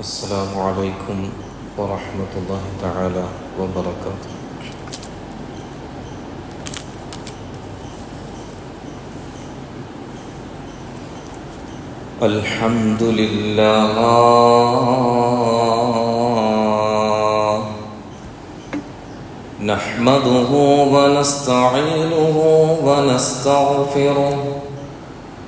السلام عليكم ورحمة الله تعالى وبركاته. الحمد لله نحمده ونستعينه ونستغفره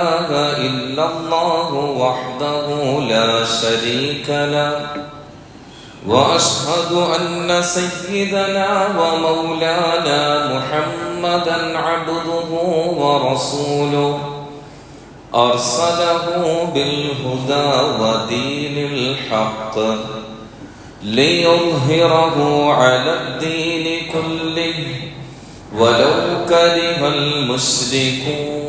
إله إلا الله وحده لا شريك له. وأشهد أن سيدنا ومولانا محمدا عبده ورسوله. أرسله بالهدى ودين الحق ليظهره على الدين كله. ولو كره المشركون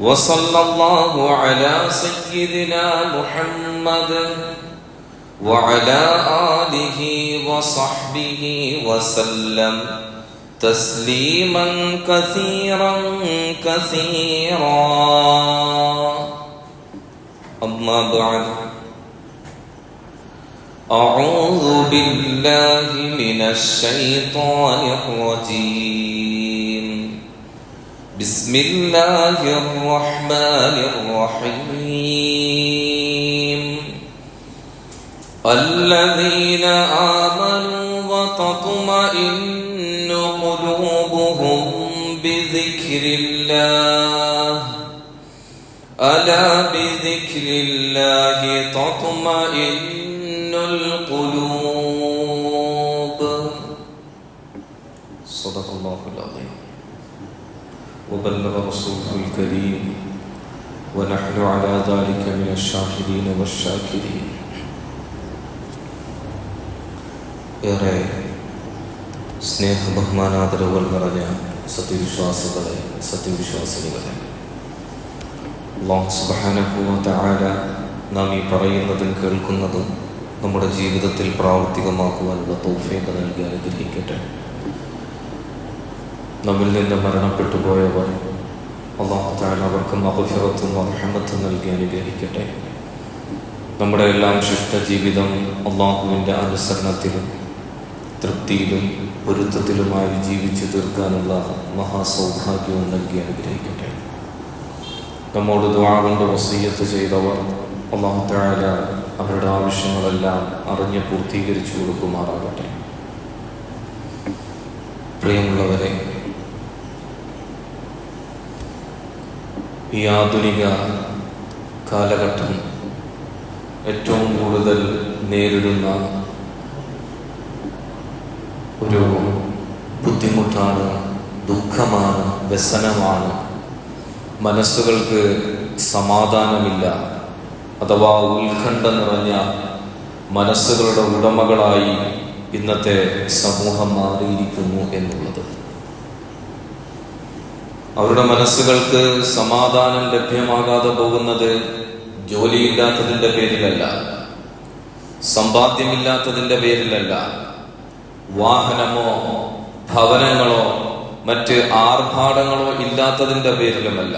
وصلى الله على سيدنا محمد وعلى آله وصحبه وسلم تسليما كثيرا كثيرا. أما بعد أعوذ بالله من الشيطان الرجيم. بسم الله الرحمن الرحيم. الذين آمنوا وتطمئن قلوبهم بذكر الله. ألا بذكر الله تطمئن وبلغ رسوله الكريم ونحن على ذلك من الشاهدين والشاكرين ഏറെ സ്നേഹബഹുമാനാദരവുകൾ നിറഞ്ഞ സത്യവിശ്വാസികളെ സത്യവിശ്വാസിനികളെ അള്ളാഹു സുബ്ഹാനഹു തആല നാം ഈ പറയുന്നതും കേൾക്കുന്നതും നമ്മുടെ ജീവിതത്തിൽ പ്രാവർത്തികമാക്കുവാനുള്ള തൗഫീഖ് നൽകി അനുഗ്രഹിക്കട്ടെ നമ്മിൽ നിന്ന് മരണപ്പെട്ടു പോയവർ അള്ളാഹു തആല അവർക്ക് മഹഫിറത്തും അർഹമത്തും നൽകി അനുഗ്രഹിക്കട്ടെ. നമ്മുടെ എല്ലാം ശിഷ്ട ജീവിതം അള്ളാഹുവിന്റെ അനുസരണത്തിലും തൃപ്തിയിലും പൊരുത്തത്തിലുമായി ജീവിച്ചു തീർക്കാനുള്ള മഹാസൗഭാഗ്യവും നൽകി അനുഗ്രഹിക്കട്ടെ. നമ്മോട് ദ്വാ കൊണ്ട് വസീയത്ത് ചെയ്തവർ അള്ളാഹു തആല അവരുടെ ആവശ്യങ്ങളെല്ലാം അറിഞ്ഞ് പൂർത്തീകരിച്ചു കൊടുക്കുമാറാകട്ടെ. പ്രിയമുള്ളവരെ ഈ ആധുനിക കാലഘട്ടം ഏറ്റവും കൂടുതൽ നേരിടുന്ന ഒരു ബുദ്ധിമുട്ടാണ് ദുഃഖമാണ് വ്യസനമാണ്. മനസ്സുകൾക്ക് സമാധാനമില്ല. അഥവാ ഉത്കണ്ഠ നിറഞ്ഞ മനസ്സുകളുടെ ഉടമകളായി ഇന്നത്തെ സമൂഹം മാറിയിരിക്കുന്നു എന്നുള്ളത്. അവരുടെ മനസ്സുകൾക്ക് സമാധാനം ലഭ്യമാകാതെ പോകുന്നത് ജോലിയില്ലാത്തതിന്റെ പേരിലല്ല സമ്പാദ്യമില്ലാത്തതിന്റെ പേരിലല്ല വാഹനമോ ഭവനങ്ങളോ മറ്റ് ആർഭാടങ്ങളോ ഇല്ലാത്തതിന്റെ പേരിലുമല്ല.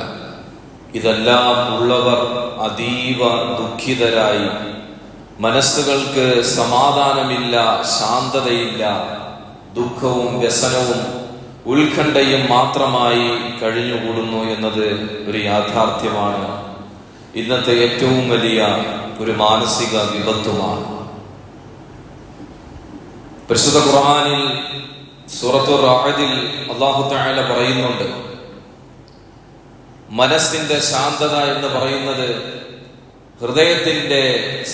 ഇതെല്ലാം ഉള്ളവർ അതീവ ദുഃഖിതരായി മനസ്സുകൾക്ക് സമാധാനമില്ല ശാന്തതയില്ല ദുഃഖവും വ്യസനവും ഉത്കണ്ഠയും മാത്രമായി കഴിഞ്ഞുകൂടുന്നു എന്നത് ഒരു യാഥാർത്ഥ്യമാണ്. ഇന്നത്തെ ഏറ്റവും വലിയ ഒരു മാനസിക വിപത്തുമാണ്. പരിശുദ്ധ ഖുർആാനിൽ സൂറത്തു റാഹദിൽ അള്ളാഹു തആല പറയുന്നുണ്ട് മനസ്സിന്റെ ശാന്തത എന്ന് പറയുന്നത് ഹൃദയത്തിന്റെ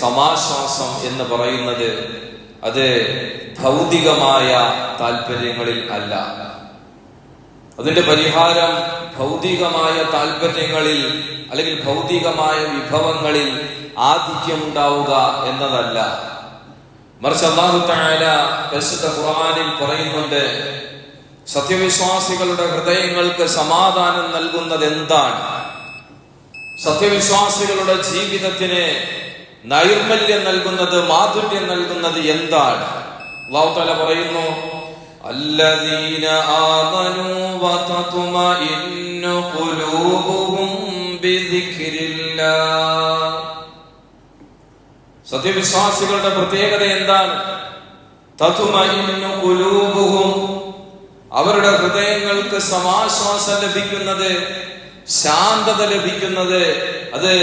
സമാശ്വാസം എന്ന് പറയുന്നത് അത് ഭൗതികമായ താല്പര്യങ്ങളിൽ അല്ല. അതിന്റെ പരിഹാരം ഭൗതികമായ താല്പര്യങ്ങളിൽ അല്ലെങ്കിൽ ഭൗതികമായ വിഭവങ്ങളിൽ ആധിക്യം ഉണ്ടാവുക എന്നതല്ല. മറിച്ച് അള്ളാഹുത്തായ പരിശുദ്ധ ഖുർആനിൽ പറയുന്നുണ്ട് സത്യവിശ്വാസികളുടെ ഹൃദയങ്ങൾക്ക് സമാധാനം നൽകുന്നത് എന്താണ് സത്യവിശ്വാസികളുടെ ജീവിതത്തിന് നൈർമല്യം നൽകുന്നത് മാധുര്യം നൽകുന്നത് എന്താണ്? അള്ളാഹുത്താല പറയുന്നു الذين آمنوا وتطمئن قلوبهم بذكر الله സത്യവിശ്വാസികളുടെ പ്രത്യേകത എന്താണ് തതുമഇന്നു ഖുലൂബുഹും അവരുടെ ഹൃദയങ്ങൾക്ക് സമാശ്വാസം ലഭിക്കുന്നത് ശാന്തത ലഭിക്കുന്നത് അത്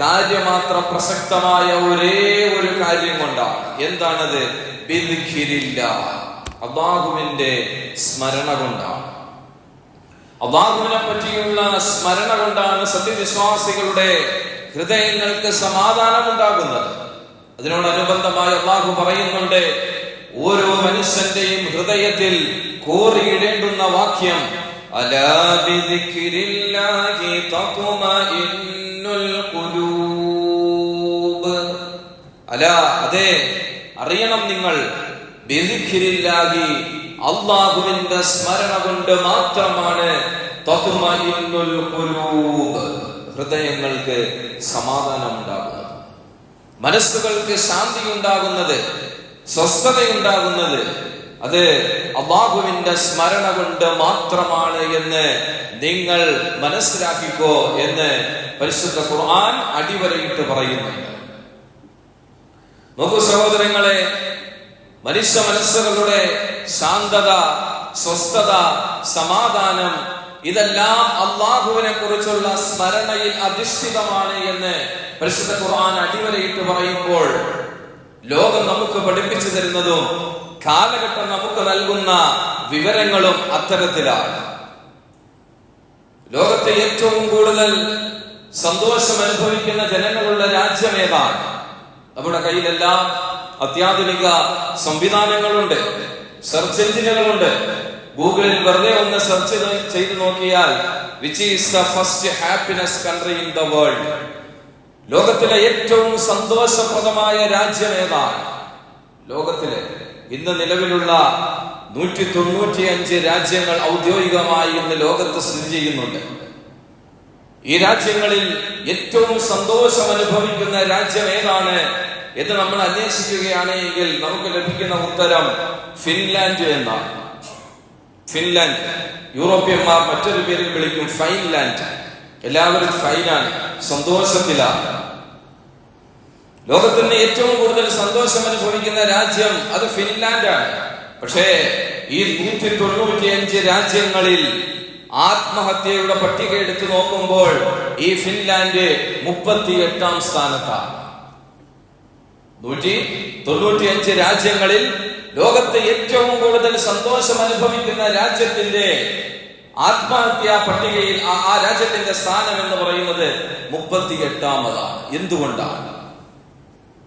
കാര്യമാത്ര പ്രസക്തമായ ഒരേ ഒരു കാര്യം കൊണ്ടാണ് എന്താണത് ബിദ്ഖിരില്ല അള്ളാഹുവിന്റെ സ്മരണ കൊണ്ടാണ്. അള്ളാഹുവിനെ പറ്റിയുള്ള സ്മരണ കൊണ്ടാണ് സത്യവിശ്വാസികളുടെ ഹൃദയങ്ങൾക്ക് സമാധാനം ഉണ്ടാകുന്നത് അതിനോടനുബന്ധമായി അള്ളാഹു പറയുന്നുണ്ട് ഓരോ മനുഷ്യന്റെയും ഹൃദയത്തിൽ കോറിയിടേണ്ടുന്ന വാക്യം അലാ അതെ അറിയണം നിങ്ങൾ. അള്ളാഹുവിന്റെ സ്മരണ കൊണ്ട് മാത്രമാണ് ഹൃദയങ്ങൾക്ക് സമാധാനം ഉണ്ടാകുന്നത് മനസ്സുകൾക്ക് ശാന്തി ഉണ്ടാകുന്നത് സ്വസ്ഥതയുണ്ടാകുന്നത് അത് അള്ളാഹുവിന്റെ സ്മരണ കൊണ്ട് മാത്രമാണ് എന്ന് നിങ്ങൾ മനസ്സിലാക്കിക്കോ എന്ന് പരിശുദ്ധ ഖുർആൻ അടിവരയിട്ട് പറയുന്നുണ്ട് നോക്കൂ സഹോദരങ്ങളെ മനുഷ്യ മനസ്സുകളുടെ ശാന്തത സ്വസ്ഥത സമാധാനം ഇതെല്ലാം അള്ളാഹുവിനെ കുറിച്ചുള്ള സ്മരണയിൽ അധിഷ്ഠിതമാണ് എന്ന് പരിശുദ്ധ ഖുർആൻ അടിവരയിട്ട് പറയുമ്പോൾ ലോകം നമുക്ക് പഠിപ്പിച്ചു തരുന്നതും കാലഘട്ടം നമുക്ക് നൽകുന്ന വിവരങ്ങളും അത്തരത്തിലാണ്. ലോകത്തെ ഏറ്റവും കൂടുതൽ സന്തോഷം അനുഭവിക്കുന്ന ജനങ്ങളുള്ള രാജ്യമേതാണ് നമ്മുടെ കയ്യിലെല്ലാം അത്യാധുനിക സംവിധാനങ്ങളുണ്ട്. സെർച്ച് എഞ്ചിനുകളുണ്ട് ഗൂഗിളിൽ വെറുതെ ഒന്ന് സെർച്ച് ചെയ്ത് നോക്കിയാൽ which is the first happiness country in the world ലോകത്തിലെ ഏറ്റവും സന്തോഷപ്രദമായ രാജ്യം ഏതാണ്? ലോകത്തിലെ ഇന്ന് നിലവിലുള്ള നൂറ്റി തൊണ്ണൂറ്റിയഞ്ച് രാജ്യങ്ങൾ ഔദ്യോഗികമായി ഇന്ന് ലോകത്ത് സ്ഥിതി ചെയ്യുന്നുണ്ട്. ഈ രാജ്യങ്ങളിൽ ഏറ്റവും സന്തോഷം അനുഭവിക്കുന്ന രാജ്യം ഏതാണ്? എന്ന് നമ്മൾ അന്വേഷിക്കുകയാണെങ്കിൽ നമുക്ക് ലഭിക്കുന്ന ഉത്തരം ഫിൻലാൻഡ് എന്നാണ്. ഫിൻലാൻഡ്. യൂറോപ്യന്മാർ മറ്റൊരു പേരിൽ വിളിക്കും ഫൈൻലാൻഡ്. എല്ലാവരും ഫൈനാണ്. സന്തോഷത്തിലാണ്. ലോകത്തിന് ഏറ്റവും കൂടുതൽ സന്തോഷം അനുഭവിക്കുന്ന രാജ്യം അത് ഫിൻലാൻഡാണ്. പക്ഷേ ഈ നൂറ്റി തൊണ്ണൂറ്റിയഞ്ച് രാജ്യങ്ങളിൽ ആത്മഹത്യയുടെ പട്ടിക എടുത്തു നോക്കുമ്പോൾ ഈ ഫിൻലാൻഡ് മുപ്പത്തി എട്ടാം സ്ഥാനത്താണ്. നൂറ്റി തൊണ്ണൂറ്റി അഞ്ച് രാജ്യങ്ങളിൽ ലോകത്തെ ഏറ്റവും കൂടുതൽ സന്തോഷം അനുഭവിക്കുന്ന രാജ്യത്തിന്റെ ആത്മഹത്യാ പട്ടികയിൽ ആ രാജ്യത്തിന്റെ സ്ഥാനം എന്ന് പറയുന്നത് മുപ്പത്തി എട്ടാമതാണ് എന്തുകൊണ്ടാണ്?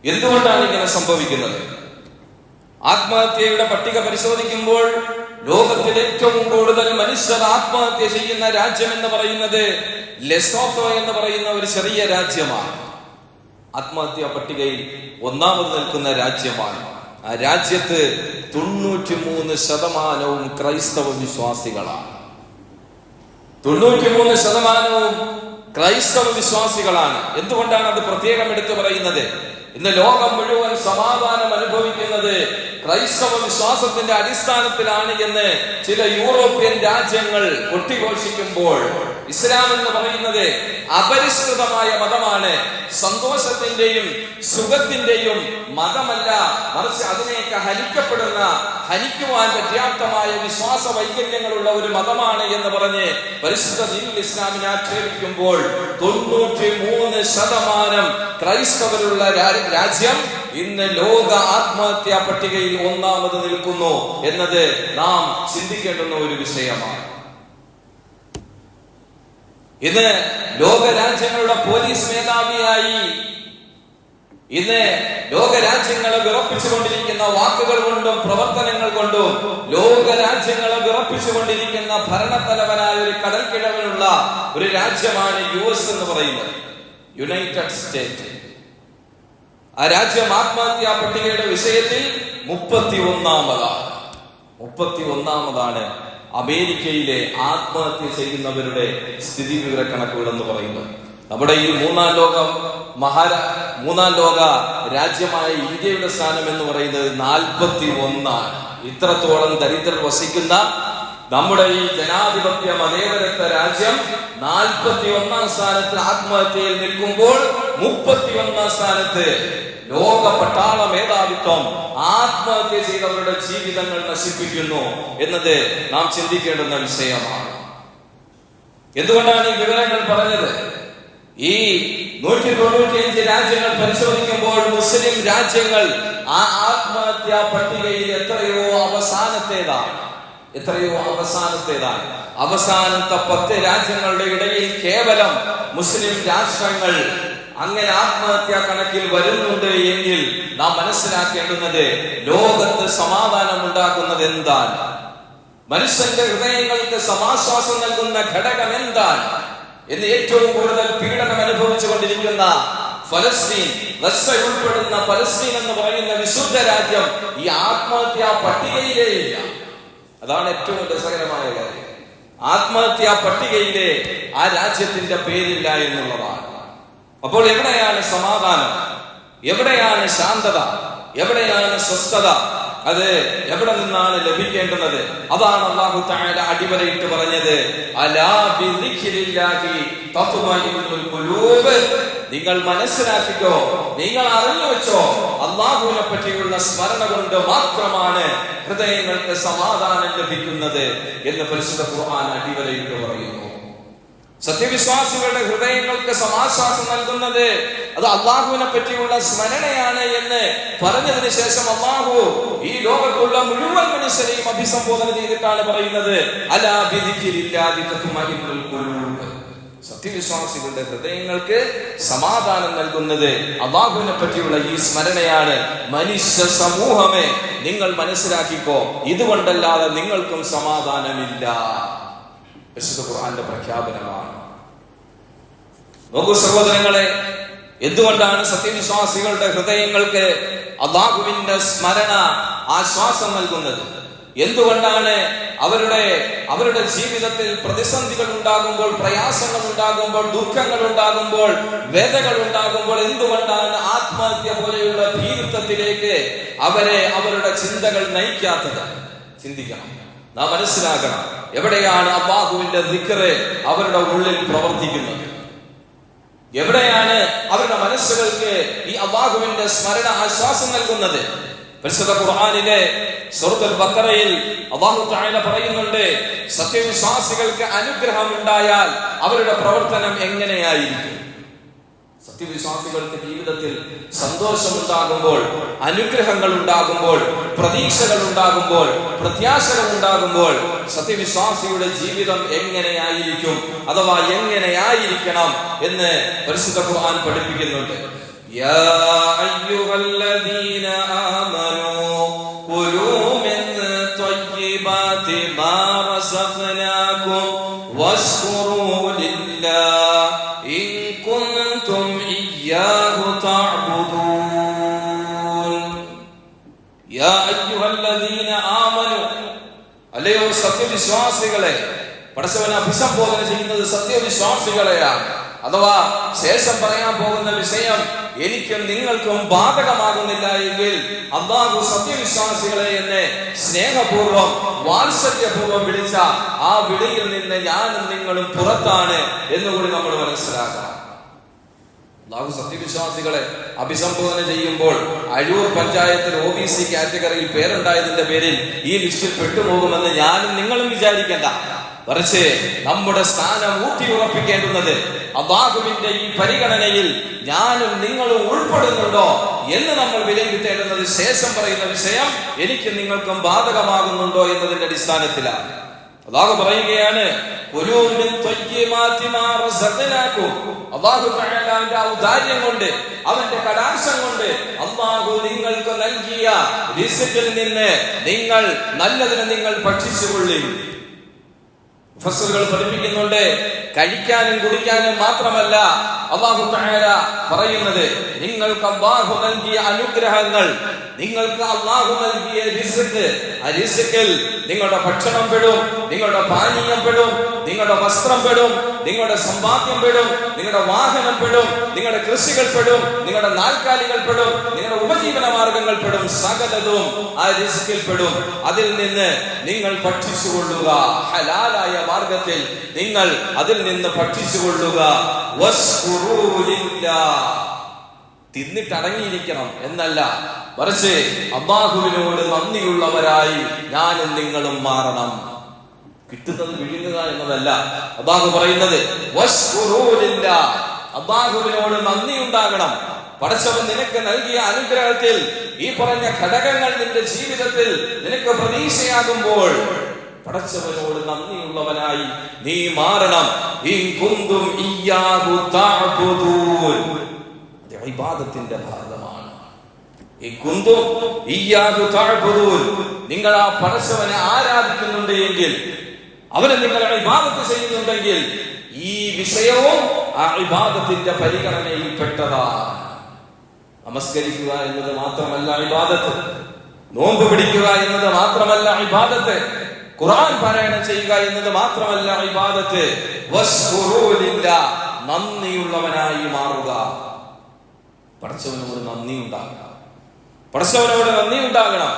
എന്തുകൊണ്ടാണ് ഇങ്ങനെ സംഭവിക്കുന്നത്? ആത്മഹത്യയുടെ പട്ടിക പരിശോധിക്കുമ്പോൾ ലോകത്തിൽ ഏറ്റവും കൂടുതൽ മനുഷ്യർ ആത്മഹത്യ ചെയ്യുന്ന രാജ്യം എന്ന് പറയുന്നത് ലെസോത്തോ എന്ന് പറയുന്ന ഒരു ചെറിയ രാജ്യമാണ്. ആത്മഹത്യാ പട്ടികയിൽ ഒന്നാമത് നിൽക്കുന്ന രാജ്യമാണ്. ആ രാജ്യത്ത് തൊണ്ണൂറ്റി മൂന്ന് ശതമാനവും ക്രൈസ്തവ വിശ്വാസികളാണ്. തൊണ്ണൂറ്റി മൂന്ന് ശതമാനവും ക്രൈസ്തവ വിശ്വാസികളാണ്. എന്തുകൊണ്ടാണ് അത് പ്രത്യേകം എടുത്തു പറയുന്നത്? ഇന്ന് ലോകം മുഴുവൻ സമാധാനം അനുഭവിക്കുന്നത് ക്രൈസ്തവ വിശ്വാസത്തിന്റെ അടിസ്ഥാനത്തിലാണ് എന്ന് ചില യൂറോപ്യൻ രാജ്യങ്ങൾ കൊട്ടിഘോഷിക്കുമ്പോൾ ഇസ്ലാം എന്ന് പറയുന്നത് അപരിഷ്കൃതമായ മതമാണ്. സന്തോഷത്തിന്റെയും സുഖത്തിന്റെയും മതമല്ല. മറിച്ച് അതിനെയൊക്കെ ഹനിക്കപ്പെടുന്ന ഹനിക്കുവാൻ പര്യാപ്തമായ വിശ്വാസ വൈകല്യങ്ങളുള്ള ഒരു മതമാണ് എന്ന് പറഞ്ഞ് പരിശുദ്ധ ദീനുൽ ഇസ്ലാമിനെ ആക്ഷേപിക്കുമ്പോൾ തൊണ്ണൂറ്റി മൂന്ന് ശതമാനം ക്രൈസ്തവരുള്ള രാജ്യം ഇന്ന് ലോക ആത്മഹത്യാ പട്ടികയിൽ ഒന്നാമത് നിൽക്കുന്നു എന്നത് നാം ചിന്തിക്കേണ്ടുന്ന ഒരു വിഷയമാണ്. ഇന്ന് ലോക രാജ്യങ്ങളുടെ പോലീസ് മേധാവിയായി ഇന്ന് ലോക രാജ്യങ്ങളെ വിറപ്പിച്ചുകൊണ്ടിരിക്കുന്ന വാക്കുകൾ കൊണ്ടും പ്രവർത്തനങ്ങൾ കൊണ്ടും ലോക രാജ്യങ്ങളെ വിറപ്പിച്ചുകൊണ്ടിരിക്കുന്ന ഭരണത്തലവനായ ഒരു കടൽക്കിഴവിനുള്ള ഒരു രാജ്യമാണ് യു എസ് എന്ന് പറയുന്നത്. യുണൈറ്റഡ് സ്റ്റേറ്റ് ആ രാജ്യം ആത്മഹത്യാ പട്ടികയുടെ വിഷയത്തിൽ മുപ്പത്തി ഒന്നാമതാണ് മുപ്പത്തി ഒന്നാമതാണ് അമേരിക്കയിലെ ആത്മഹത്യ ചെയ്യുന്നവരുടെ സ്ഥിതി വിവരക്കണക്കുകൾ എന്ന് പറയുന്നത്. നമ്മുടെ ഈ മൂന്നാം ലോകം മഹാരാ മൂന്നാം ലോക രാജ്യമായ ഇന്ത്യയുടെ സ്ഥാനം എന്ന് പറയുന്നത് നാൽപ്പത്തി ഒന്നാണ് ഇത്രത്തോളം ദരിദ്രർ വസിക്കുന്ന നമ്മുടെ ഈ ജനാധിപത്യ മതേതരത്വ രാജ്യം നാൽപ്പത്തി ഒന്നാം സ്ഥാനത്ത് ആത്മഹത്യയിൽ നിൽക്കുമ്പോൾ മുപ്പത്തി ഒന്നാം സ്ഥാനത്ത് ലോക പട്ടാള മേധാവിത്വം ആത്മഹത്യ ചെയ്തവരുടെ ജീവിതങ്ങൾ നശിപ്പിക്കുന്നു എന്നത് നാം ചിന്തിക്കേണ്ടുന്ന വിഷയമാണ്. എന്തുകൊണ്ടാണ് ഈ വിവരങ്ങൾ പറഞ്ഞത്? ഈ നൂറ്റി തൊണ്ണൂറ്റിയഞ്ച് രാജ്യങ്ങൾ പരിശോധിക്കുമ്പോൾ മുസ്ലിം രാജ്യങ്ങൾ ആ ആത്മഹത്യാ പട്ടികയിൽ എത്രയോ അവസാനത്തേതാണ്. എത്രയോ അവസാനത്തേതാണ്. അവസാനത്തെ പത്ത് രാജ്യങ്ങളുടെ ഇടയിൽ കേവലം മുസ്ലിം രാഷ്ട്രങ്ങൾ അങ്ങനെ ആത്മഹത്യാ കണക്കിൽ വരുന്നുണ്ട് എങ്കിൽ നാം മനസ്സിലാക്കേണ്ടുന്നത് ലോകത്ത് സമാധാനം ഉണ്ടാക്കുന്നത് എന്താണ്? മനുഷ്യന്റെ ഹൃദയങ്ങൾക്ക് സമാശ്വാസം നൽകുന്ന ഘടകം എന്താണ്? എന്ന് ഏറ്റവും കൂടുതൽ പീഡനം അനുഭവിച്ചു കൊണ്ടിരിക്കുന്ന ഫലസ്തീൻ ഗസ ഉൾപ്പെടുന്ന ഫലസ്തീൻ എന്ന് പറയുന്ന വിശുദ്ധ രാജ്യം ഈ ആത്മഹത്യാ പട്ടികയിലേ ഇല്ല. അതാണ് ഏറ്റവും രസകരമായ കാര്യം. ആത്മഹത്യാ പട്ടികയിലെ ആ രാജ്യത്തിന്റെ പേരില്ല എന്നുള്ളതാണ്. അപ്പോൾ എവിടെയാണ് സമാധാനം? എവിടെയാണ് ശാന്തത? എവിടെയാണ് സ്വസ്ഥത? അത് എവിടെ നിന്നാണ് ലഭിക്കേണ്ടുന്നത്? അതാണ് അള്ളാഹു താഴെ അടിവരയിട്ട് പറഞ്ഞത്. നിങ്ങൾ മനസ്സിലാക്കിക്കോ നിങ്ങൾ അറിഞ്ഞു വെച്ചോ അള്ളാഹുവിനെ പറ്റിയുള്ള സ്മരണ കൊണ്ട് മാത്രമാണ് ഹൃദയങ്ങൾക്ക് സമാധാനം ലഭിക്കുന്നത് എന്ന് പരിശുദ്ധ ഖുർആൻ അടിവരയിട്ട് പറയുന്നു. സത്യവിശ്വാസികളുടെ ഹൃദയങ്ങൾക്ക് സമാശ്വാസം നൽകുന്നത് അത് അള്ളാഹുവിനെ പറ്റിയുള്ള സ്മരണയാണ് എന്ന് പറഞ്ഞതിന് ശേഷം അള്ളാഹു ഈ ലോകത്തുള്ള മുഴുവൻ മനുഷ്യരെയും അഭിസംബോധന ചെയ്തിട്ടാണ് പറയുന്നത്. സത്യവിശ്വാസികളുടെ ഹൃദയങ്ങൾക്ക് സമാധാനം നൽകുന്നത് അള്ളാഹുവിനെ പറ്റിയുള്ള ഈ സ്മരണയാണ്. മനുഷ്യ സമൂഹമേ നിങ്ങൾ മനസ്സിലാക്കിക്കോ ഇതുകൊണ്ടല്ലാതെ നിങ്ങൾക്കും സമാധാനമില്ല. വിശുദ്ധ ഖുർആന്റെ പ്രഖ്യാപനമാണ്. നോക്കൂ സഹോദരങ്ങളെ എന്തുകൊണ്ടാണ് സത്യവിശ്വാസികളുടെ ഹൃദയങ്ങൾക്ക് അള്ളാഹുവിന്റെ സ്മരണ ആശ്വാസം നൽകുന്നത്? എന്തുകൊണ്ടാണ് അവരുടെ അവരുടെ ജീവിതത്തിൽ പ്രതിസന്ധികൾ ഉണ്ടാകുമ്പോൾ പ്രയാസങ്ങൾ ഉണ്ടാകുമ്പോൾ ദുഃഖങ്ങൾ ഉണ്ടാകുമ്പോൾ വേദകൾ ഉണ്ടാകുമ്പോൾ എന്തുകൊണ്ടാണ് ആത്മഹത്യ പോലെയുള്ള ഭീരുത്വത്തിലേക്ക് അവരെ അവരുടെ ചിന്തകൾ നയിക്കാത്തത്? ചിന്തിക്കണം. നാം മനസ്സിലാക്കണം. എവിടെയാണ് അബ്ബാഹുവിന്റെ ദിക്കറ് അവരുടെ ഉള്ളിൽ പ്രവർത്തിക്കുന്നത്? എവിടെയാണ് അവരുടെ മനസ്സുകൾക്ക് ഈ അള്ളാഹുവിന്റെ സ്മരണ ആശ്വാസം നൽകുന്നത്? പരിശുദ്ധ ഖുർആനിലെ സുഹൃത്തുൽ ബക്കറയിൽ അള്ളാഹു തആല പറയുന്നുണ്ട് സത്യവിശ്വാസികൾക്ക് അനുഗ്രഹം ഉണ്ടായാൽ അവരുടെ പ്രവർത്തനം എങ്ങനെയായിരിക്കും? സത്യവിശ്വാസികൾക്ക് ജീവിതത്തിൽ സന്തോഷമുണ്ടാകുമ്പോൾ അനുഗ്രഹങ്ങൾ ഉണ്ടാകുമ്പോൾ പ്രതീക്ഷകൾ ഉണ്ടാകുമ്പോൾ പ്രത്യാശകൾ ഉണ്ടാകുമ്പോൾ സത്യവിശ്വാസിയുടെ ജീവിതം എങ്ങനെയായിരിക്കും അഥവാ എങ്ങനെയായിരിക്കണം എന്ന് പരിശുദ്ധ ഖുർആൻ പഠിപ്പിക്കുന്നുണ്ട്. യാ അയ്യുഹല്ലദീന കുൻതും تعبدون. يا أيها الذين آمنوا അല്ലയോ സത്യവിശ്വാസികളെ പടച്ചവനെ അഭിസംബോധന ചെയ്യുന്നത് സത്യവിശ്വാസികളെയാണ്. അഥവാ ശേഷം പറയാൻ പോകുന്ന വിഷയം എനിക്കും നിങ്ങൾക്കും ബാധകമാകുന്നില്ല എങ്കിൽ അള്ളാഹു സത്യവിശ്വാസികളെ എന്നെ സ്നേഹപൂർവം വാത്സല്യപൂർവം വിളിച്ച ആ വിളിയിൽ നിന്ന് ഞാനും നിങ്ങളും പുറത്താണ് എന്നുകൂടി നമ്മൾ മനസ്സിലാക്കണം. അള്ളാഹു സത്യവിശ്വാസികളെ അഭിസംബോധന ചെയ്യുമ്പോൾ അഴൂർ പഞ്ചായത്തിൽ ഒ ബി സി കാറ്റഗറിയിൽ പേരുണ്ടായതിന്റെ പേരിൽ ഈ ലിസ്റ്റിൽ പെട്ടുപോകുമെന്ന് ഞാനും നിങ്ങളും വിചാരിക്കേണ്ട. മറിച്ച് നമ്മുടെ സ്ഥാനം ഊട്ടി ഉറപ്പിക്കേണ്ടുന്നത് അള്ളാഹുവിന്റെ ഈ പരിഗണനയിൽ ഞാനും നിങ്ങളും ഉൾപ്പെടുന്നുണ്ടോ എന്ന് നമ്മൾ വിലയിരുത്തേണ്ടുന്നത് ശേഷം പറയുന്ന വിഷയം എനിക്ക് നിങ്ങൾക്കും ബാധകമാകുന്നുണ്ടോ എന്നതിന്റെ അടിസ്ഥാനത്തിലാണ്. അള്ളാഹു പറയുകയാണ് "കുലൂ മിൻ ത്വയ്യിബാതി മാ റസഖ്നാകും." അള്ളാഹു തആല അവന്റെ ഔദാര്യം കൊണ്ട് അവന്റെ കടാശം കൊണ്ട് അള്ളാഹു നിങ്ങൾക്ക് നൽകിയ നിന്ന് നിങ്ങൾ നല്ലതിനെ നിങ്ങൾ ഭക്ഷിച്ചുകൊള്ളിൻ മുഫസ്സിറുകൾ പഠിപ്പിക്കുന്നുണ്ട്. കഴിക്കാനും കുടിക്കാനും മാത്രമല്ല അള്ളാഹു തആല പറയുന്നത് നിങ്ങൾക്ക് അള്ളാഹു നൽകിയ അനുഗ്രഹങ്ങൾ നിങ്ങൾക്ക് അള്ളാഹു നൽകിയ റിസ്ക് ആ നിങ്ങളുടെ ഭക്ഷണം പെടും നിങ്ങളുടെ പാനീയം പെടും നിങ്ങളുടെ വസ്ത്രം പെടും നിങ്ങളുടെ സമ്പാദ്യം പെടും നിങ്ങളുടെ വാഹനം പെടും നിങ്ങളുടെ കൃഷികൾ പെടും നിങ്ങളുടെ നാൽക്കാലികൾ പെടും നിങ്ങളുടെ ഉപജീവന മാർഗങ്ങൾ പെടും സകലതും ആ റിസ്കിൽ പെടും. അതിൽ നിന്ന് നിങ്ങൾ ഭക്ഷിച്ചുകൊള്ളുക ഹലാലായ മാർഗത്തിൽ നിങ്ങൾ അതിൽ നിന്ന് ഭക്ഷിച്ചുകൊള്ളുക. തിന്നിട്ട് അടങ്ങിയിരിക്കണം എന്നല്ല. മറിച്ച് അള്ളാഹുവിനോട് നന്ദിയുള്ളവരായി ഞാനും നിങ്ങളും മാറണം. കിട്ടുന്നത് വിഴുങ്ങുക എന്നതല്ല. അള്ളാഹു പറയുന്നത് അബ്ബാഹുവിനോട് നന്ദി ഉണ്ടാകണം പടച്ചവൻ നിനക്ക് നൽകിയ അനുഗ്രഹത്തിൽ ഈ പറഞ്ഞ ഘടകങ്ങൾ നിന്റെ ജീവിതത്തിൽ നിനക്ക് പ്രതീക്ഷയാകുമ്പോൾ പടച്ചവനോട് നന്ദിയുള്ളവനായി നീ മാറണം. ഇബാദത്തിന്റെ ഭാഗമാണ്. ഈ നിങ്ങൾ ആ പടച്ചവനെ ആരാധിക്കുന്നുണ്ട് എങ്കിൽ അവനെ നിങ്ങൾ ഇബാദത്ത് ചെയ്യുന്നുണ്ടെങ്കിൽ ഈ വിഷയവും ആ ഇബാദത്തിന്റെ പരിഗണനയിൽ പെട്ടതാണ്. നമസ്കരിക്കുക എന്നത് മാത്രമല്ല ഇബാദത്ത്. നോമ്പ് പിടിക്കുക എന്നത് മാത്രമല്ല ഇബാദത്ത്. ഖുർആൻ പാരായണം ചെയ്യുക എന്നത് മാത്രമല്ല ഇബാദത്ത്. നന്ദിയുള്ളവനായി മാറുക. പടച്ചവനോട് നന്ദി ഉണ്ടാകണം. പടച്ചവനോട് നന്ദി ഉണ്ടാകണം.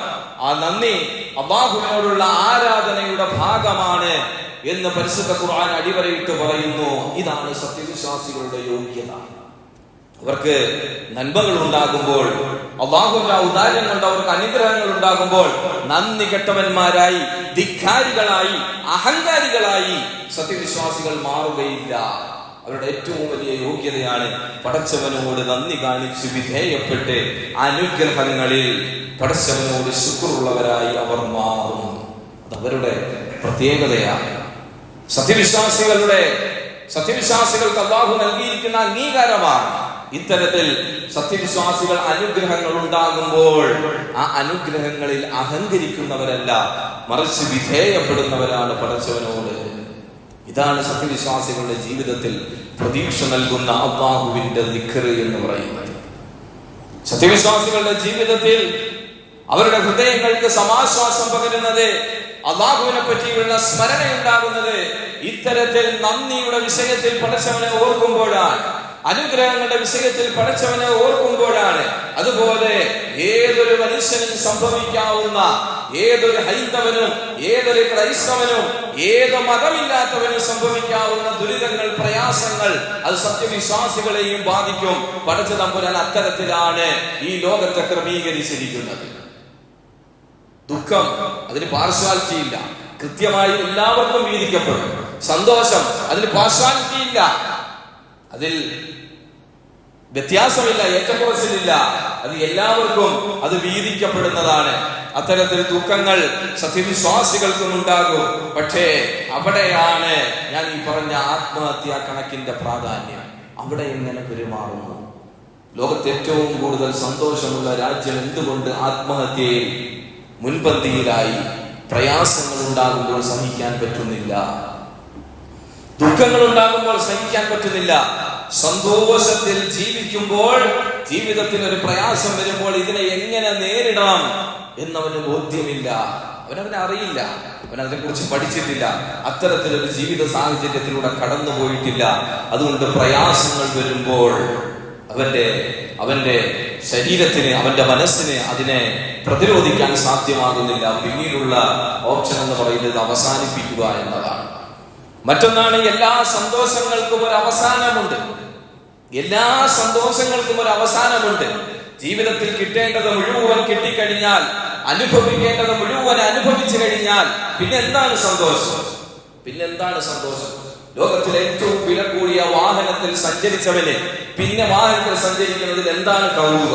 ആ നന്ദി അള്ളാഹുവിനോടുള്ള ആരാധനയുടെ ഭാഗമാണ് എന്ന് പരിശുദ്ധ ഖുർആൻ അടിവരയിട്ട് പറയുന്നു. ഇതാണ് സത്യവിശ്വാസികളുടെ യോഗ്യത. അവർക്ക് നന്മകൾ ഉണ്ടാകുമ്പോൾ അള്ളാഹുവിന്റെ ഔദാര്യം കൊണ്ട് അവർക്ക് അനുഗ്രഹങ്ങൾ ഉണ്ടാകുമ്പോൾ നന്ദി കെട്ടവന്മാരായി ധിക്കാരികളായി അഹങ്കാരികളായി സത്യവിശ്വാസികൾ മാറുകയില്ല. അവരുടെ ഏറ്റവും വലിയ യോഗ്യതയാണ് പടച്ചവനോട് നന്ദി കാണിച്ച് വിധേയപ്പെട്ട് അനുഗ്രഹങ്ങളിൽ പടച്ചവനോട് ശുക്രുള്ളവരായി അവർ മാറും. അത് അവരുടെ പ്രത്യേകതയാണ്. സത്യവിശ്വാസികളുടെ സത്യവിശ്വാസികൾക്ക് അള്ളാഹു നൽകിയിരിക്കുന്ന അംഗീകാരമാണ്. ഇത്തരത്തിൽ സത്യവിശ്വാസികൾ അനുഗ്രഹങ്ങൾ ഉണ്ടാകുമ്പോൾ ആ അനുഗ്രഹങ്ങളിൽ അഹങ്കരിക്കുന്നവരല്ല മറിച്ച് വിധേയപ്പെടുന്നവരാണ് പടച്ചവനോട്. ഇതാണ് സത്യവിശ്വാസികളുടെ ജീവിതത്തിൽ പ്രതീക്ഷ നൽകുന്ന അള്ളാഹുവിന്റെ നിഖർ എന്ന് പറയുന്നത്. സത്യവിശ്വാസികളുടെ ജീവിതത്തിൽ അവരുടെ ഹൃദയങ്ങൾക്ക് സമാശ്വാസം പകരുന്നത് അള്ളാഹുവിനെ പറ്റിയുള്ള സ്മരണ ഉണ്ടാകുന്നത് ഇത്തരത്തിൽ നന്ദിയുടെ വിഷയത്തിൽ പടച്ചവനെ ഓർക്കുമ്പോഴാണ്. അനുഗ്രഹങ്ങളുടെ വിഷയത്തിൽ പഠിച്ചവനെ ഓർക്കുമ്പോഴാണ് അതുപോലെ ഏതൊരു മനുഷ്യനും സംഭവിക്കാവുന്ന ഏതൊരു ഹൈന്ദവനും ഏതൊരു ക്രൈസ്തവനും ഏത് മതമില്ലാത്തവനും സംഭവിക്കാവുന്ന ദുരിതങ്ങൾ പ്രയാസങ്ങൾ അത് സത്യവിശ്വാസികളെയും ബാധിക്കും. പടച്ച തമ്പുരാൻ അത്തരത്തിലാണ് ഈ ലോകത്തെ ക്രമീകരിച്ചിരിക്കുന്നത്. ദുഃഖം അതിന് പാർശ്വാലിറ്റി ഇല്ല. കൃത്യമായി എല്ലാവർക്കും വീതിക്കപ്പെടും. സന്തോഷം അതിന് പാർശ്വാലിറ്റി ഇല്ല. അതിൽ വ്യത്യാസമില്ല ഏറ്റക്കുറച്ചിലില്ല. അത് എല്ലാവർക്കും അത് വീതിക്കപ്പെടുന്നതാണ്. അത്തരത്തിൽ ദുഃഖങ്ങൾ സത്യവിശ്വാസികൾക്കും ഉണ്ടാകും. പക്ഷേ അവിടെയാണ് ഞാൻ ഈ പറഞ്ഞ ആത്മഹത്യാ കണക്കിന്റെ പ്രാധാന്യം. അവിടെ എങ്ങനെ പെരുമാറുന്നു? ലോകത്ത് ഏറ്റവും കൂടുതൽ സന്തോഷമുള്ള രാജ്യം എന്തുകൊണ്ട് ആത്മഹത്യയിൽ മുൻപന്തിയിലായി പ്രയാസങ്ങൾ ഉണ്ടാകുമ്പോൾ സഹിക്കാൻ പറ്റുന്നില്ല? ദുഃഖങ്ങൾ ഉണ്ടാകുമ്പോൾ സഹിക്കാൻ പറ്റുന്നില്ല. സന്തോഷത്തിൽ ജീവിക്കുമ്പോൾ ജീവിതത്തിൽ ഒരു പ്രയാസം വരുമ്പോൾ ഇതിനെ എങ്ങനെ നേരിടണം എന്നവന് ബോധ്യമില്ല. അവനവനെ അറിയില്ല. അവൻ അതിനെ കുറിച്ച് പഠിച്ചിട്ടില്ല. അത്തരത്തിലൊരു ജീവിത സാഹചര്യത്തിലൂടെ കടന്നു പോയിട്ടില്ല. അതുകൊണ്ട് പ്രയാസങ്ങൾ വരുമ്പോൾ അവന്റെ അവന്റെ ശരീരത്തിന് അവന്റെ മനസ്സിന് അതിനെ പ്രതിരോധിക്കാൻ സാധ്യമാകുന്നില്ല. പിന്നീടുള്ള ഓപ്ഷൻ എന്ന് പറയുന്നത് അവസാനിപ്പിക്കുക എന്നതാണ്. മറ്റൊന്നാണ് എല്ലാ സന്തോഷങ്ങൾക്കും ഒരു അവസാനമുണ്ട്. എല്ലാ സന്തോഷങ്ങൾക്കും ഒരു അവസാനമുണ്ട്. ജീവിതത്തിൽ കിട്ടേണ്ടത് മുഴുവൻ കിട്ടിക്കഴിഞ്ഞാൽ അനുഭവിക്കേണ്ടത് മുഴുവൻ അനുഭവിച്ചു കഴിഞ്ഞാൽ പിന്നെന്താണ് സന്തോഷം? പിന്നെന്താണ് സന്തോഷം? ലോകത്തിലെ ഏറ്റവും വില കൂടിയ വാഹനത്തിൽ സഞ്ചരിച്ചവന് പിന്നെ വാഹനത്തിൽ സഞ്ചരിക്കുന്നതിൽ എന്താണ് കൗതുക?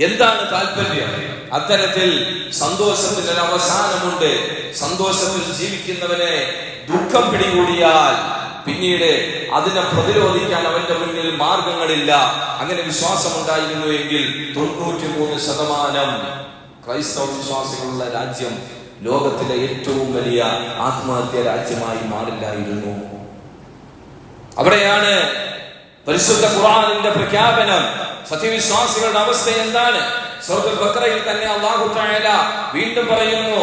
എന്താണ് താല്പര്യം? അത്തരത്തിൽ സന്തോഷത്തിന് ഒരു അവസാനമുണ്ട്. സന്തോഷത്തിൽ ജീവിക്കുന്നവനെ ദുഃഖം പിടികൂടിയാൽ പിന്നീട് അതിനെ പ്രതിരോധിക്കാൻ അവന്റെ മുന്നിൽ മാർഗങ്ങളില്ല. അങ്ങനെ വിശ്വാസമുണ്ടായിരുന്നു എങ്കിൽ തൊണ്ണൂറ്റി മൂന്ന് ശതമാനം ക്രൈസ്തവ വിശ്വാസികളുള്ള രാജ്യം ലോകത്തിലെ ഏറ്റവും വലിയ ആത്മഹത്യ രാജ്യമായി മാറില്ലായിരുന്നു. അവിടെയാണ് പരിശുദ്ധ ഖുറാനിന്റെ പ്രഖ്യാപനം. സത്യവിശ്വാസികളുടെ അവസ്ഥ എന്താണ്? സൂറത്തുൽ ബഖറയിൽ തന്നെ അല്ലാഹു തആല വീണ്ടും പറയുന്നു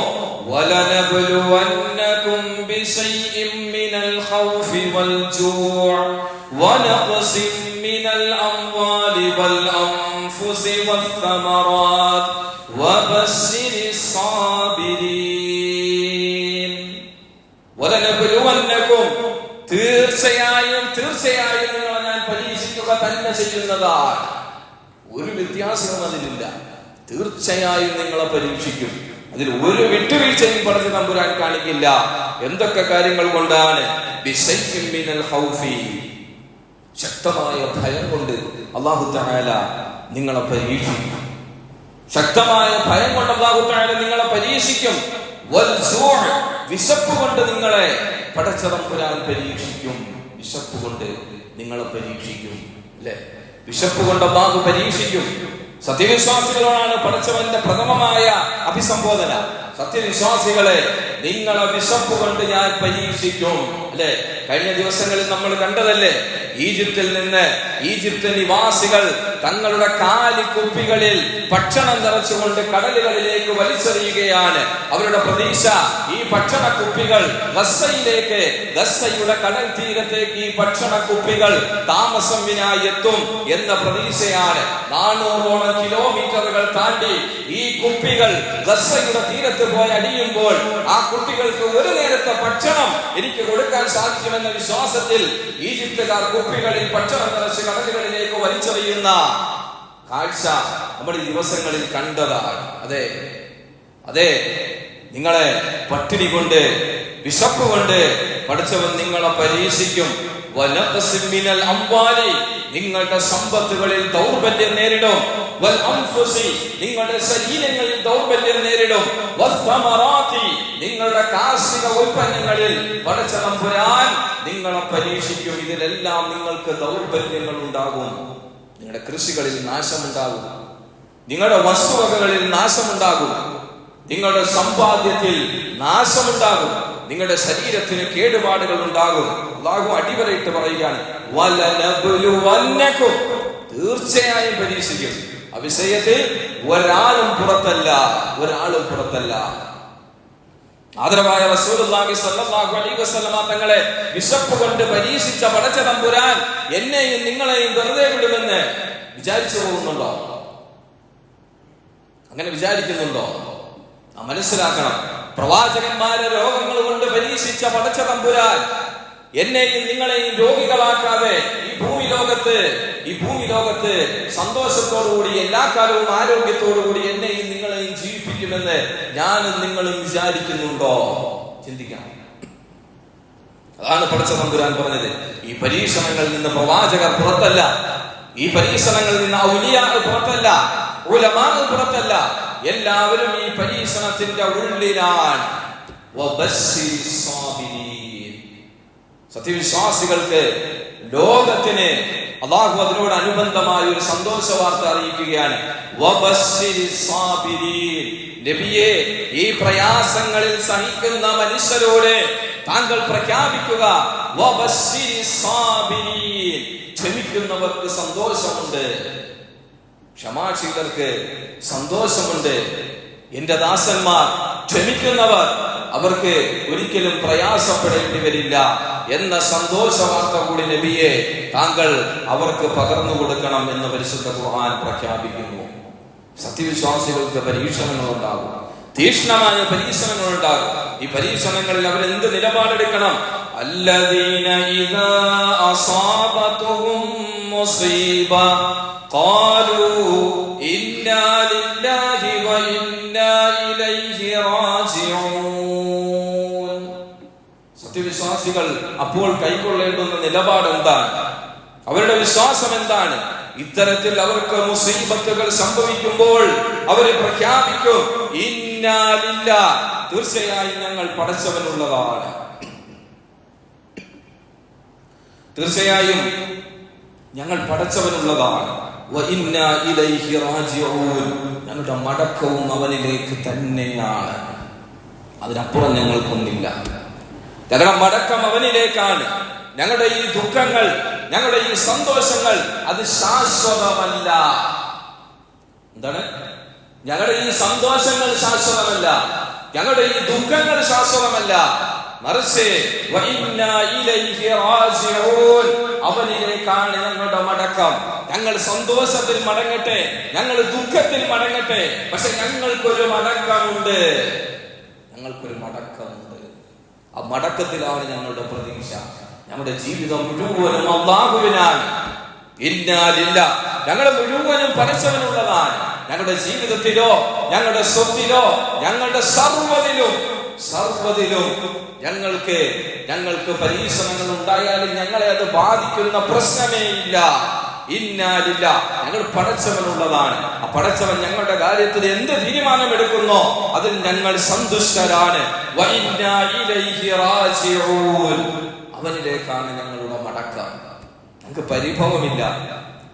വലനബ്ലുവന്നകും ബിശൈഇൻ മിനൽ ഖൗഫി വൽ ജൂഅ വനഖസിൻ മിനൽ അംവാലി വൽ അൻഫുസി വൽ തമറാത് വബശ്ശിരിസ് സാബിരീൻ വലനബ്ലുവന്നകും തീർച്ചയായും തീർച്ചയായും നിങ്ങളെ ഞാൻ പരീക്ഷിക്കുക തന്നെ ചെയ്യുന്നതാണ് ഒരു വ്യത്യാസവും അതിലില്ല തീർച്ചയായും നിങ്ങളെ പരീക്ഷിക്കും. അതിൽ ഒരു വിട്ടുവീഴ്ചയും പഠിച്ച് തമ്പുരാൻ കാണിക്കില്ല. എന്തൊക്കെ കാര്യങ്ങൾ കൊണ്ടാണ്. ശക്തമായ ഭയം കൊണ്ട് അള്ളാഹു തആല നിങ്ങളെ പരീക്ഷിക്കും. ശക്തമായ ഭയം കൊണ്ട് അള്ളാഹു തആല നിങ്ങളെ പരീക്ഷിക്കും. വിശപ്പ് കൊണ്ട് നിങ്ങളെ പടച്ചതമ്പുരാൻ പരീക്ഷിക്കും. വിശപ്പ് കൊണ്ട് നിങ്ങളെ പരീക്ഷിക്കും. അല്ലെ? വിശപ്പ് കൊണ്ട് അള്ളാഹു പരീക്ഷിക്കും. സത്യവിശ്വാസികളോടാണ് പടച്ചവന്റെ പ്രഥമമായ അഭിസംബോധന. സത്യവിശ്വാസികളെ നിങ്ങളെ വിശപ്പ് കൊണ്ട് ഞാൻ പരീക്ഷിക്കും. അല്ലെ? കഴിഞ്ഞ ദിവസങ്ങളിൽ നമ്മൾ കണ്ടതല്ലേ? ഈജിപ്തിൽ നിന്ന് ഈജിപ്ത് നിവാസികൾ തങ്ങളുടെ കാലിക്കുപ്പികളിൽ ഭക്ഷണം നിറച്ചുകൊണ്ട് കടലുകളിലേക്ക് വലിച്ചെറിയുകയാണ്. അവരുടെ പ്രതീക്ഷ ഈ ഭക്ഷണ കുപ്പികൾ ഗസയിലേക്ക് ഗസയുടെ കടൽ തീരത്തേക്ക് ഈ ഭക്ഷണ കുപ്പികൾ താമസം വിനായി എത്തും എന്ന പ്രതീക്ഷയാണ്. നാനൂറോളം കിലോമീറ്ററുകൾ താണ്ടി ഈ കുപ്പികൾ ഗസയുടെ തീരത്ത് പോയി അടിയുമ്പോൾ ആ കുട്ടികൾക്ക് ഒരു നേരത്തെ ഭക്ഷണം എനിക്ക് കൊടുക്കാൻ സാധിക്കുമെന്ന വിശ്വാസത്തിൽ ഈജിപ്തുകാർ കുപ്പികളിൽ ഭക്ഷണം കടലുകളിലേക്ക് വലിച്ചെറിയുന്ന കാഴ്ച നമ്മൾ ഈ ദിവസങ്ങളിൽ കണ്ടതാണ്. അതെ അതെ നിങ്ങളെ പട്ടിണി കൊണ്ട് വിശപ്പ് കൊണ്ട് പഠിച്ചവൻ നിങ്ങളെ പരീക്ഷിക്കും. നിങ്ങളുടെ സമ്പത്തുകളിൽ ദൗർബല്യം നേരിടും. നിങ്ങളുടെ ശരീരങ്ങളിൽ ദൗർബല്യം നേരിടും. നിങ്ങളുടെ കാർഷിക ഉൽപ്പന്നങ്ങളിൽ പടച്ച പുരാൻ നിങ്ങളെ പരീക്ഷിക്കും. ഇതിലെല്ലാം നിങ്ങൾക്ക് ദൗർബല്യങ്ങൾ ഉണ്ടാകും. നിങ്ങളുടെ കൃഷികളിൽ നാശമുണ്ടാകും. നിങ്ങളുടെ വസ്തുവകകളിൽ നാശമുണ്ടാകും. നിങ്ങളുടെ സമ്പാദ്യത്തിൽ നാശമുണ്ടാകും. നിങ്ങളുടെ ശരീരത്തിന് കേടുപാടുകൾ ഉണ്ടാകും. അള്ളാഹു അടിവരയിട്ട് പറയുകയാണ്. തീർച്ചയായും പരീക്ഷിക്കും. ആ ഒരാളും പുറത്തല്ല ഒരാളും പുറത്തല്ല. ആദരവായ റസൂലുള്ളാഹി സ്വല്ലല്ലാഹു അലൈഹി വസല്ലമ തങ്ങളെ വിശപ്പ് കൊണ്ട് പരീക്ഷിച്ച പടച്ച തമ്പുരാൻ എന്നെയും നിങ്ങളെയും വെറുതെ വിടുമെന്ന് വിചാരിച്ചു പോകുന്നുണ്ടോ? അങ്ങനെ വിചാരിക്കുന്നുണ്ടോ? മനസ്സിലാക്കണം. പ്രവാചകന്മാരെ രോഗങ്ങൾ കൊണ്ട് പരീക്ഷിച്ച പടച്ച തമ്പുരാൻ എന്നെയും നിങ്ങളെയും രോഗികളാക്കാതെ ഈ ഭൂമി ലോകത്ത് ഈ ഭൂമി ലോകത്ത് സന്തോഷത്തോടുകൂടി എല്ലാ കാലവും ആരോഗ്യത്തോടുകൂടി എന്നെയും ജീവിപ്പിക്കുമെന്ന് ഞാനും നിങ്ങളും വിചാരിക്കുന്നുണ്ടോ? ചിന്തിക്കണം അതാണ് പടച്ച തമ്പുരാൻ പറഞ്ഞത്. ഈ പരീക്ഷണങ്ങളിൽ നിന്ന് പ്രവാചകർ പുറത്തല്ല. ഈ പരീക്ഷണങ്ങളിൽ നിന്ന് ഔലിയാർ പുറത്തല്ല. ഉലമാകൾ പുറത്തല്ല. എല്ലാവരും ഈ പരീക്ഷണത്തിന്റെ ഉള്ളിലാണ്. സത്യവിശ്വാസികൾക്ക് ലോകത്തിന് അള്ളാഹു അതിനോട് അനുബന്ധമായ ഒരു സന്തോഷ വാർത്ത അറിയിക്കുകയാണ്. നബിയെ ഈ പ്രയാസങ്ങളിൽ സഹിക്കുന്ന മനുഷ്യരോട് താങ്കൾ പ്രഖ്യാപിക്കുക. ക്ഷമിക്കുന്നവർക്ക് സന്തോഷമുണ്ട് ക്ഷമാശീലർക്ക് സന്തോഷമുണ്ട് എന്റെ ദാസന്മാർ ക്ഷമിക്കുന്നവർ അവർക്ക് ഒരിക്കലും പ്രയാസപ്പെടേണ്ടി വരില്ല എന്ന സന്തോഷ വാർത്ത കൂടി നബിയെ താങ്കൾ അവർക്ക് പകർന്നു കൊടുക്കണം എന്ന് പരിശുദ്ധ ഖുർആൻ പ്രഖ്യാപിക്കുന്നു സത്യവിശ്വാസികൾക്ക് പരീക്ഷണങ്ങൾ ഉണ്ടാകും തീക്ഷ്ണമായ പരീക്ഷണങ്ങൾ ഉണ്ടാകും ഈ പരീക്ഷണങ്ങളിൽ അവർ എന്ത് നിലപാടെടുക്കണം الذين إذا أصابتهم مصيبة قالوا إنا لله وإنا إليه راجعون സത്യവിശ്വാസികൾ അപ്പോൾ കൈക്കൊള്ളേണ്ടുന്ന നിലപാട് എന്താണ് അവരുടെ വിശ്വാസം എന്താണ്? ഇത്തരത്തിൽ അവർക്ക് മുസീബത്തുകൾ സംഭവിക്കുമ്പോൾ അവർ പ്രഖ്യാപിക്കും. ഇന്നാലില്ല തീർച്ചയായും ഞങ്ങൾ പടച്ചവനുള്ളതാണ്. തീർച്ചയായും ഞങ്ങൾ പടച്ചവനുള്ളതാണ്. ഞങ്ങളുടെ മടക്കവും അവനിലേക്ക് തന്നെയാണ്. അതിനപ്പുറം ഞങ്ങൾക്കൊന്നില്ല. ഞങ്ങളുടെ മടക്കം അവനിലേക്കാണ്. ഞങ്ങളുടെ ഈ ദുഃഖങ്ങൾ ഞങ്ങളുടെ ഈ സന്തോഷങ്ങൾ അത് ശാശ്വതമല്ല. എന്താണ്? ഞങ്ങളുടെ ഈ സന്തോഷങ്ങൾ ശാശ്വതമല്ല. ഞങ്ങളുടെ ഈ ദുഃഖങ്ങൾ ശാശ്വതമല്ല. അവനിലേക്കാണ് ഞങ്ങളുടെ മടക്കം. ഞങ്ങൾ സന്തോഷത്തിൽ മടങ്ങട്ടെ ഞങ്ങൾ ദുഃഖത്തിൽ മടങ്ങട്ടെ. പക്ഷെ ഞങ്ങൾക്കൊരു മടക്കമുണ്ട്. ഞങ്ങൾക്കൊരു മടക്കമുണ്ട്. മടക്കത്തിലാണ് ഞങ്ങളുടെ പ്രതീക്ഷ. ഞങ്ങളുടെ ജീവിതം മുഴുവനും അള്ളാഹുവിനാണ് ഇന്നാലില്ല ഞങ്ങളുടെ മുഴുവനും പരസ്യമുള്ളതാണ് ഞങ്ങളുടെ ജീവിതത്തിലോ ഞങ്ങളുടെ സ്വത്തിലോ ഞങ്ങളുടെ സർവതിലും സർവതിലും ഞങ്ങൾക്ക് ഞങ്ങൾക്ക് പരീക്ഷണങ്ങൾ ഉണ്ടായാലും ഞങ്ങളെ അത് ബാധിക്കുന്ന പ്രശ്നമേ ഇല്ല. ഇന്നാലില്ല. ഞങ്ങൾ പടച്ചവനുള്ളതാണ്. ആ പടച്ചവൻ ഞങ്ങളുടെ കാര്യത്തിൽ എന്ത് തീരുമാനം എടുക്കുന്നോ അതിൽ ഞങ്ങൾ സന്തുഷ്ടരാണ്. അവനിലേക്കാണ് ഞങ്ങളുടെ മടക്കം ഞങ്ങൾക്ക് പരിഭവമില്ല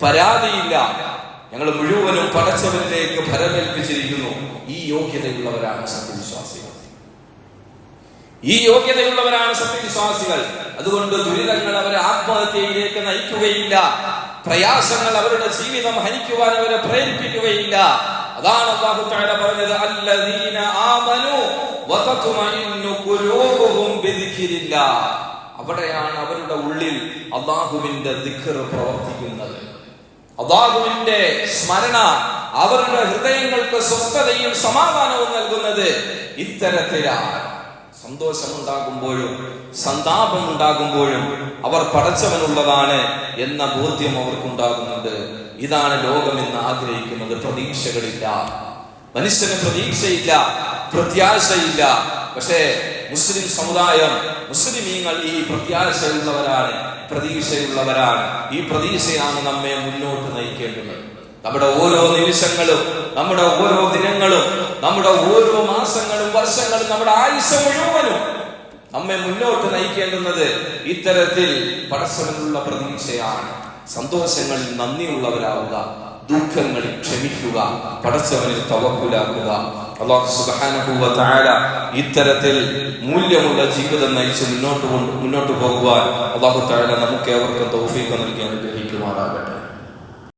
പരാതിയില്ല. ഞങ്ങൾ മുഴുവനും പടച്ചവനിലേക്ക് ഫലമേൽപ്പിച്ചിരിക്കുന്നു ഈ യോഗ്യതയുള്ളവരാണ് സത്യവിശ്വാസികൾ. ഈ യോഗ്യതയുള്ളവരാണ് സത്യവിശ്വാസികൾ. അതുകൊണ്ട് ദുരിതങ്ങൾ അവരെ ആത്മഹത്യയിലേക്ക് നയിക്കുകയില്ല. പ്രയാസങ്ങൾ അവരുടെ ജീവിതം ഹനിക്കുവാൻ അവരെ പ്രേരിപ്പിക്കുകയില്ല. അതാണ് പറഞ്ഞത് അല്ലദീന അവിടെയാണ് അവരുടെ ഉള്ളിൽ അള്ളാഹുവിന്റെ ദിക്ർ പ്രവർത്തിക്കുന്നത്. അള്ളാഹുവിന്റെ സ്മരണ അവരുടെ ഹൃദയങ്ങൾക്ക് സ്വസ്ഥതയും സമാധാനവും നൽകുന്നത് ഇത്തരത്തിലാണ്. സന്തോഷമുണ്ടാകുമ്പോഴും സന്താപം ഉണ്ടാകുമ്പോഴും അവർ പടച്ചവനുള്ളതാണ് എന്ന ബോധ്യം അവർക്കുണ്ടാകുന്നുണ്ട്. ഇതാണ് ലോകം എന്ന് ആഗ്രഹിക്കുന്നത് പ്രതീക്ഷകളില്ല. മനുഷ്യന് പ്രതീക്ഷയില്ല പ്രത്യാശയില്ല. പക്ഷേ മുസ്ലിം സമുദായം മുസ്ലിമീങ്ങൾ ഈ പ്രത്യാശയുള്ളവരാണ് പ്രതീക്ഷയുള്ളവരാണ്. ഈ പ്രതീക്ഷയാണ് നമ്മെ മുന്നോട്ട് നയിക്കേണ്ടത്. നമ്മുടെ ഓരോ നിമിഷങ്ങളും നമ്മുടെ ഓരോ ദിനങ്ങളും നമ്മുടെ ഓരോ മാസങ്ങളും വർഷങ്ങളും നമ്മുടെ ആയുസ് മുഴുവനും നമ്മെ മുന്നോട്ട് നയിക്കേണ്ടുന്നത് ഇത്തരത്തിൽ പരസ്പരമുള്ള പ്രതീക്ഷയാണ്. സന്തോഷങ്ങളിൽ നന്ദിയുള്ളവരാവുക ദുഃഖങ്ങളിൽ ക്ഷമിക്കുക പടച്ചവനിൽ തവക്കുലാക്കുക. അള്ളാഹു സുബ്ഹാനഹു താര ഇത്തരത്തിൽ മൂല്യമുള്ള ജീവിതം നയിച്ച് മുന്നോട്ട് മുന്നോട്ട് പോകുവാൻ അള്ളാഹു തആല നമുക്ക് ഏവർക്കും തൗഫീഖ് നൽകി അനുഗ്രഹിക്കുമാറാകട്ടെ.